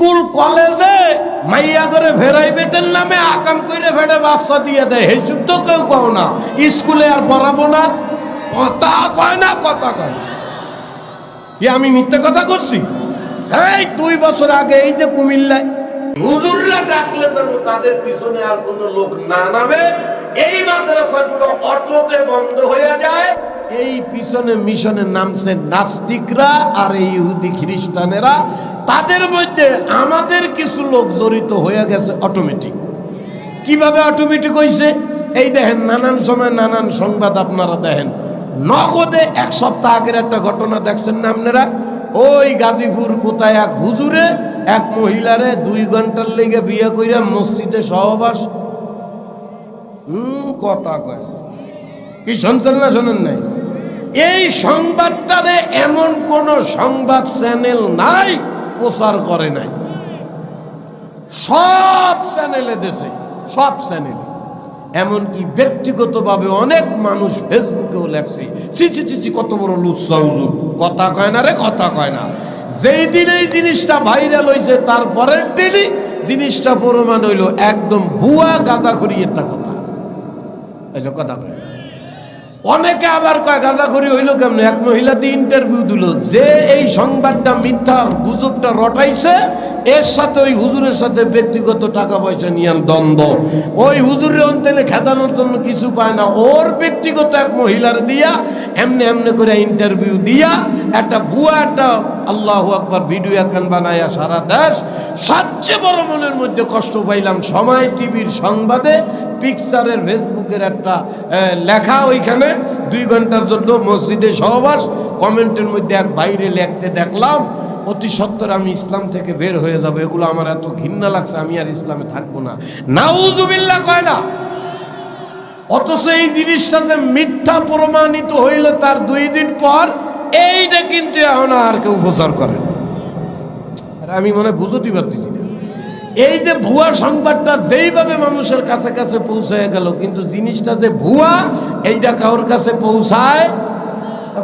School, কলেজে মাইয়া করে ভেরাইবেটের নামে আকাম কইরে ফেড়ে বাচ্চা দিয়ে দেয়। হেসুব তো কেউ কও না, স্কুলে আর পড়াবো না। কথা কয় না, কথা কয়। কি আমি মিথ্যে কথা করছি এই, দুই বছর আগে এই যে কুমিল্লায় হুজুররা ডাকলে যেন তাদের পিছনে আর কোনো লোক না নামে, এই মাদ্রাসাগুলো অটোতে বন্ধ হয়ে যায়। এই পিছনে মিশনে নামছে নাস্তিকরা আর এই ইহুদি খ্রিস্টানেরা। তাদের মধ্যে আমাদের কিছু লোক জড়িত হয়ে গেছে অটোমেটিক কীভাবে অটোমেটিক হইছে? এই দেখেন, নানান সময় নানান সংবাদ আপনারা দেখেন। নগদে এক সপ্তাহ আগের একটা ঘটনা দেখছেন না আপনারা? ওই গাজীপুর কোথায় এক হুজুরে এক মহিলারে দুই ঘণ্টার লেগে বিয়ে কইরা মসজিদে সহবাস। হুম কথা কয়। কি শুনছেন না শোনেন নাই? এই সংবাদটারে এমন কোন সংবাদ চ্যানেল নাই প্রচার করে নাই। সব চ্যানেলে দেশে সব চ্যানেলে। এমনকি ব্যক্তিগতভাবে অনেক মানুষ ফেসবুকেও লেখছে চিচি চিচি কত বড় লুচ্ছা কথা কয় না রে, কথা কয় না। যেই দিন এই জিনিসটা ভাইরাল হয়েছে তারপরের দিনই জিনিসটা প্রমাণ হইল, একদম বুয়া গাঁদা করি একটা কথা। এই কথা কয়। অনেকে আবার কয় গাঁদাখড়ি হইল কেমন? এক মহিলা দিয়ে ইন্টারভিউ দিল। যে এই সংবাদটা মিথ্যা, গুজবটা রটাইছে এর সাথে ওই হুজুরের সাথে ব্যক্তিগত টাকা পয়সা নিয়ে দ্বন্দ্ব। ওই হুজুরের অন্তলে খেদানোর জন্য কিছু পায় না। ওর ব্যক্তিগত এক মহিলার দিয়া, এমনি এমনি করে ইন্টারভিউ দিয়া, একটা বুয়া, একটা আল্লাহ আকবার ভিডিও একখান বানায়া সারা দেশ। সবচেয়ে বড় মনের মধ্যে কষ্ট পাইলাম সময় টিভির সংবাদে পিকচারের ফেসবুকের একটা লেখা ওইখানে। দুই ঘণ্টার জন্য মসজিদে সহবাস, কমেন্টের মধ্যে এক বাইরে লিখতে দেখলাম অতি সত্তর আমি ইসলাম থেকে বের হয়ে যাব, এগুলো আমার এত ঘৃণা লাগছে, আমি আর ইসলামে থাকব না। নাউজুবিল্লাহ কয় না। অথচ এই জিনিসটা যে মিথ্যা প্রমাণিত হইল তার দুই দিন পর, এইটা কিন্তু এখন আর কেউ প্রচার করে না। আমি মনে হয় বুঝতে পারতেছি না। এই যে ভুয়া সংবাদটা যেইভাবে মানুষের কাছে কাছে পৌঁছায় গেল, কিন্তু জিনিসটা যে ভুয়া, এইটা কারোর কাছে পৌঁছায়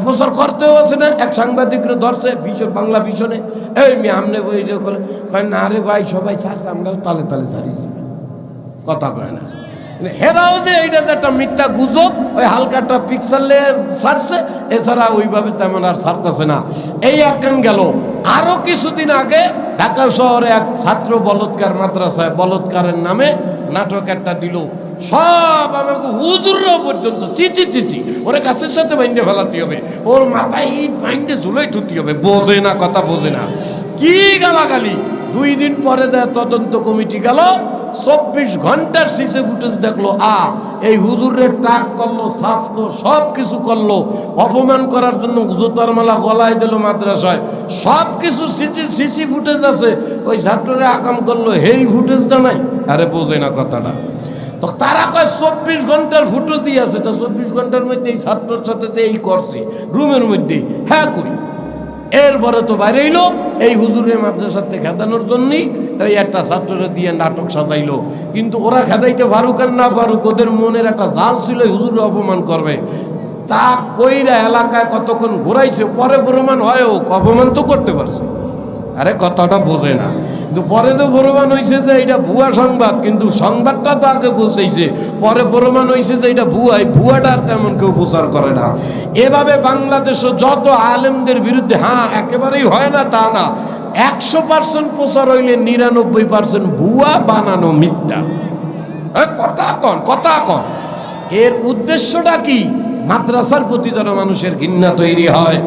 প্রচার করতেও আছে না, এক সাংবাদিকরে ধরছে, ভীষণ বাংলা ভীষণে। এই মি আমনে বই করে কয়, না রে ভাই, সবাই ছাড়ছে, আমরাও তালে তালে ছাড়িছি কথা কয় না। মানে হেরাও যে এইটা যে একটা মিথ্যা গুজব, ওই হালকাটা পিকচারলে ছাড়ছে, এছাড়া ওইভাবে তেমন আর ছাড়তেছে না। এই একখান গেল। আরও কিছুদিন আগে ঢাকা শহরে এক ছাত্র বলৎকার মাদ্রাসায় বলৎকারের নামে নাটক একটা দিল। সব আমাকে হুজুররাও পর্যন্ত চিচি চিচি ওরে কাছের সাথে বাইন্দে ফেলাতে হবে। ওর মাথায় ইট বাইন্দে ঝুলাই থুতি হবে। বোঝে না, কথা বোঝে না। কি গালাগালি? দুই দিন পরে দেয় তদন্ত কমিটি গেল, চব্বিশ ঘণ্টার সিসে ফুটেজ দেখল, আ, এই হুজুরের টাক করল শাসলো সব কিছু করল, অপমান করার জন্য জুতার মালা গলায় দিল মাদ্রাসায়। সব কিছু সিসি ফুটেজ আছে। ওই ছাত্ররা আকাম করল, হেই ফুটেজটা নাই। আরে বোঝে না কথাটা। তো তারা কয়, চব্বিশ ঘণ্টার ফুটেজই আছে। তো চব্বিশ ঘণ্টার মধ্যে এই ছাত্রের সাথে যে এই করছে, রুমের মধ্যে হ্যাঁ কই? এরপরে তো বাইরে এলো, এই হুজুরের মাদ্রাসাতে খেদানোর জন্যই ওই একটা ছাত্ররা দিয়ে নাটক সাজাইলো। কিন্তু ওরা খেদাইতে পারুক আর না পারুক, ওদের মনের একটা জাল ছিল, এই হুজুরে অপমান করবে। তা কইরা এলাকায় কতক্ষণ ঘুরাইছে, পরে প্রমাণ হয় হোক, অপমান তো করতে পারছে। আরে কথাটা বোঝে না। কিন্তু পরে তো প্রমাণ হয়েছে যে এটা ভুয়া সংবাদ, কিন্তু সংবাদটা তো আগে পৌঁছেছে পরে প্রমাণ হয়েছে যে এটা ভুয়াই, ভুয়াটা আর তেমন কেউ প্রচার করে না। এভাবে বাংলাদেশে যত আলেমদের বিরুদ্ধে হ্যাঁ একেবারেই হয় না তা না, একশো পার্সেন্ট প্রচার হইলে নিরানব্বই পার্সেন্ট ভুয়া বানানো মিথ্যা। কথা কন কথা কন। এর উদ্দেশ্যটা কি? মাদ্রাসার প্রতি যেন মানুষের ঘৃণা তৈরি হয়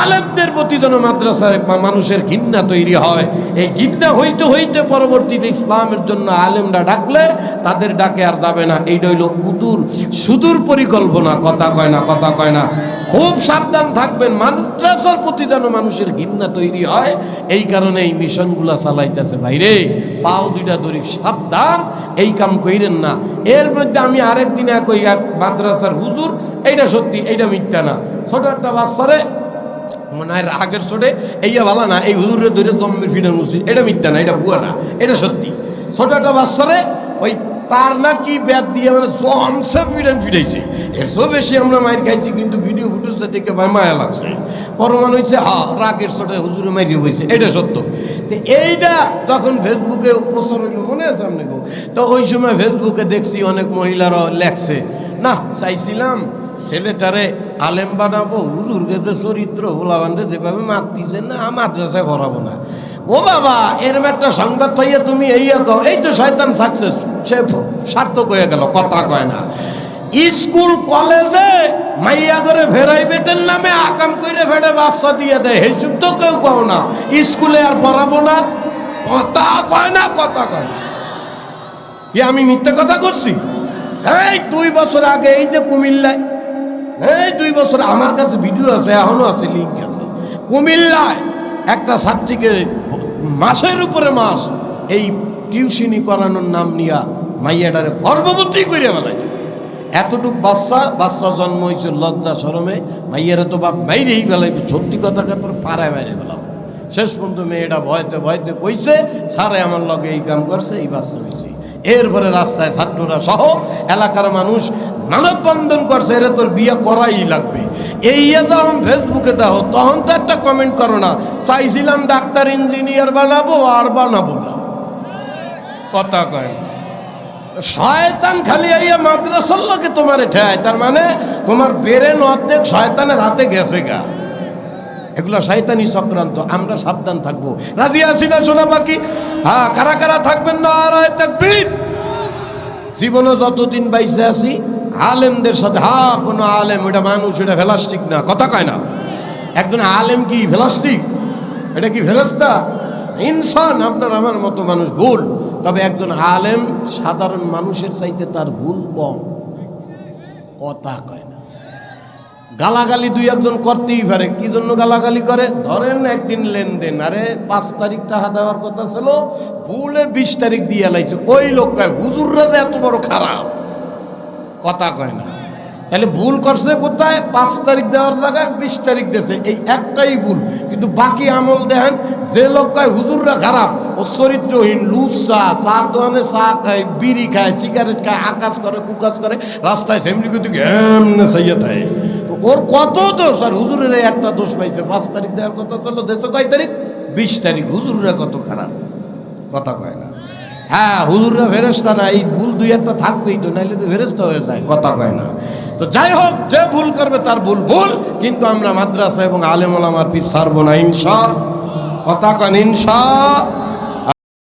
আলেমদের প্রতি যেন মাদ্রাসার মানুষের ঘৃণা তৈরি হয়। এই ঘৃণা হইতে হইতে পরবর্তীতে ইসলামের জন্য আলেমরা ডাকলে তাদের ডাকে আর যাবে না। এইটা হইল উদূর, সুদূর পরিকল্পনা। কথা কয় না, কথা কয় না। খুব সাবধান থাকবেন, মাদ্রাসার প্রতি যেন মানুষের ঘৃণা তৈরি হয়, এই কারণে এই মিশনগুলা চালাইতেছে। ভাইরে, পাও দুইটা ধরি সাবধান, এই কাম কইরেন না। এর মধ্যে আমি আরেক দিন এক ওই এক মাদ্রাসার হুজুর, এইটা সত্যি, এইটা মিথ্যা না। ছোট একটা বাচ্চারে মনে হয় আগের ছোটে এইয়া ভালো না, এই হুজুরের ধরে জম্মের ফিডার উচিত। এটা মিথ্যা না, এটা ভুয়া না, এটা সত্যি। ছোট একটা বাচ্চারে, ওই তার নাকি ব্যাট দিয়ে মানে জমসে পিড়ান ফিরেছে এসো বেশি আমরা মাইর খাইছি, কিন্তু ভিডিও ফুটেজটা ভাই মায়া লাগছে। পরমান হয়েছে হা, রাগের সোটে হুজুরে মাইরিয়ে বইছে, এটা সত্য। তো এইটা যখন ফেসবুকে প্রচার হইল, মনে আছে আপনি গো? তো ওই সময় ফেসবুকে দেখছি অনেক মহিলারা লেখছে, না, চাইছিলাম ছেলেটারে আলেম বানাবো, হুজুর গেছে চরিত্র ভোলাবান্ডে যেভাবে মারতিছে, না, মাদ্রাসায় ভরাবো না। ও বাবা এরম একটা সংবাদ পাইয়া তুমি এই কও, এই তো শয়তান সাকসেস সে সার্থক হয়ে গেল, কথা কয় না। স্কুল, কলেজে মাইয়া করে ভেরাইবেটের নামে আকাম কইরে ফেড়ে বাচ্চা দিয়ে দেয় চুপ তো কেউ কও না, স্কুলে আর পড়াবো না। কথা কয় না, কথা কয়। কি আমি মিথ্যে কথা করছি এই, দুই বছর আগে এই যে কুমিল্লায় এই দুই বছর আমার কাছে ভিডিও আছে, এখনও আছে লিঙ্ক আছে। কুমিল্লায় একটা ছাত্রীকে মাসের উপরে মাস এই টিউশনি করানোর নাম নিয়া মাইয়াডারে গর্ভবতী করে বেলায় এতটুক বাচ্চা বাচ্চা জন্ম হয়েছে লজ্জা সরমে মাইয়ারা তো বাপ বাইরেই বেলাই সত্যি কথা তোর পাড়ায় বাইরে বেলাম শেষ পর্যন্ত মেয়েটা ভয়তে ভয়তে কইছে সারে আমার লগে এই কাম করছে, এই বাচ্চা হয়েছে এরপরে রাস্তায় ছাত্ররা সহ এলাকার মানুষ মানববন্ধন করছে, এরা তোর বিয়ে করাই লাগবে। এই ইয়ে যখন ফেসবুকে দাও তখন তো একটা কমেন্ট করো না, চাইছিলাম ডাক্তার ইঞ্জিনিয়ার বানাবো আর বানাবো না। কথা কয়। শয়তান খালি আইয়া মাদ্রাসার লোকে তোমার ঠেয় তার মানে তোমার বেরেন অর্ধেক শয়তানের হাতে গেছে গা। এগুলো শয়তানি চক্রান্ত, আমরা সাবধান থাকব। রাজি আছি না সোনা পাখি হ্যাঁ কারা কারা থাকবেন? না আর থাকবেন জীবনে যতদিন বাইসে আছি আলেমদের সাথে, হা, কোনো আলেম এটা মানুষ এটা ফেলাস্টিক না। কথা কয় না। একজন আলেম কি ফেলাস্টিক এটা কি ফেলাস্তা ইনসান, আপনার আমার মতো মানুষ ভুল। তবে একজন আলেম সাধারণ মানুষের চাইতে তার ভুল কম। কথা কয় না। গালাগালি দুই একজন করতেই পারে। কি জন্য গালাগালি করে? ধরেন একদিন লেনদেন, আরে পাঁচ তারিখ টাকা দেওয়ার কথা ছিল, ভুলে বিশ তারিখ দিয়ে লাইছে। ওই লোক কয়, হুজুররা যে এত বড় খারাপ। কথা কয় না। তাহলে ভুল করছে কোথায়? পাঁচ তারিখ দেওয়ার জায়গায় বিশ তারিখ দিয়েছে। এই একটাই ভুল। কিন্তু বাকি আমল দেখেন, যে লোক কয়, হুজুররা খারাপ, ও চরিত্রহীন লুজ চা দোকানে চা খায়, বিড়ি খায়, সিগারেট খায়, আকাশ করে, কুকাশ করে, রাস্তায় সেমনি কিন্তু এমনি সাইয়া থাকে? ওর কত দোষ? আর হুজুরের একটা দোষ পাইছে। পাঁচ তারিখ দেওয়ার কথা ছিল, দেশে কয় তারিখ? বিশ তারিখ। হুজুররা কত খারাপ? কথা কয় না। হ্যাঁ হুজুররা ফেরেস্তা না। এই ভুল দুই একটা থাকবেই তো নাইলে তো ফেরেস্ত হয়ে যায়, কথা কয় না। তো যাই হোক, যে ভুল করবে তার ভুল ভুল। কিন্তু আমরা মাদ্রাসা এবং আলেম আমার পিস ছাড়বো না, ইনশা। কথা কয় ইনশা।